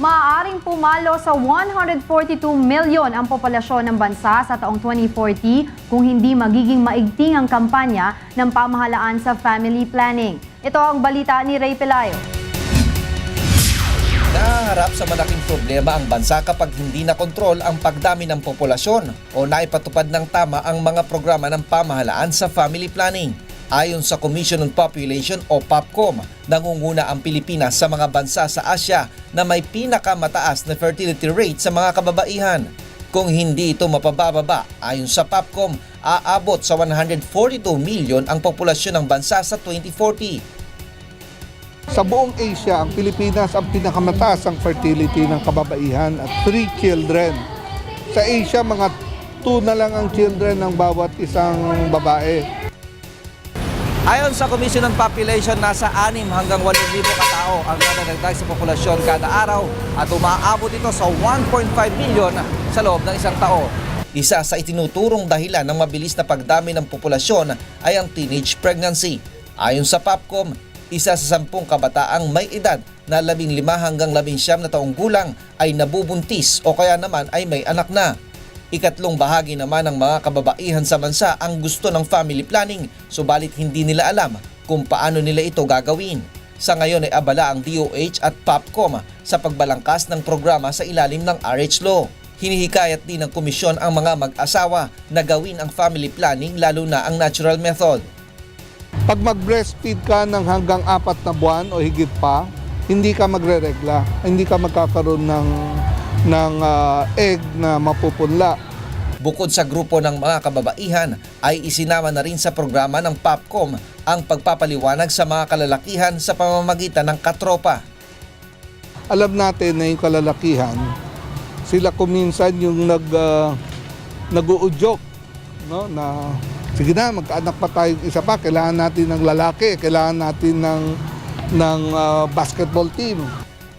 Maaaring pumalo sa 142 milyon ang populasyon ng bansa sa taong 2040 kung hindi magiging maigting ang kampanya ng pamahalaan sa family planning. Ito ang balita ni Ray Pelayo. Nahaharap sa malaking problema ang bansa kapag hindi na kontrol ang pagdami ng populasyon o naipatupad ng tama ang mga programa ng pamahalaan sa family planning. Ayon sa Commission on Population o POPCOM, nangunguna ang Pilipinas sa mga bansa sa Asia na may pinakamataas na fertility rate sa mga kababaihan. Kung hindi ito mapabababa, ayon sa POPCOM, aabot sa 142 milyon ang populasyon ng bansa sa 2040. Sa buong Asia, ang Pilipinas ang pinakamataas ang fertility ng kababaihan at 3 children. Sa Asia, mga 2 na lang ang children ng bawat isang babae. Ayon sa Commission on Population, nasa 6 hanggang 8,000 katao ang nadadagdag sa populasyon kada araw at umaabot ito sa 1.5 milyon sa loob ng isang taon. Isa sa itinuturong dahilan ng mabilis na pagdami ng populasyon ay ang teenage pregnancy. Ayon sa POPCOM, isa sa sampung kabataang may edad na 15 hanggang 19 na taong gulang ay nabubuntis o kaya naman ay may anak na. Ikatlong bahagi naman ng mga kababaihan sa bansa ang gusto ng family planning subalit hindi nila alam kung paano nila ito gagawin. Sa ngayon ay abala ang DOH at POPCOM sa pagbalangkas ng programa sa ilalim ng RH Law. Hinihikayat din ng komisyon ang mga mag-asawa na gawin ang family planning lalo na ang natural method. Pag mag-breastfeed ka ng hanggang apat na buwan o higit pa, hindi ka magre-regla, hindi ka magkakaroon ng, ng ah, egg na mapupunla. Bukod sa grupo ng mga kababaihan ay isinama na rin sa programa ng POPCOM ang pagpapaliwanag sa mga kalalakihan sa pamamagitan ng katropa. Alam natin na yung kalalakihan, sila kuminsan yung nag, ah, nag-uudyok, no? na sige na, magkaanak pa tayo isa pa, kailangan natin ng lalaki, kailangan natin ng, ng ah, basketball team.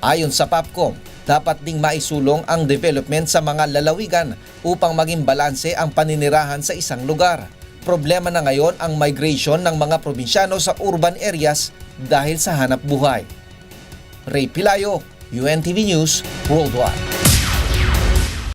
Ayon sa POPCOM, dapat ding maisulong ang development sa mga lalawigan upang maging balanse ang paninirahan sa isang lugar. Problema na ngayon ang migration ng mga probinsyano sa urban areas dahil sa hanap buhay. Ray Pilayo, UNTV News, Worldwide.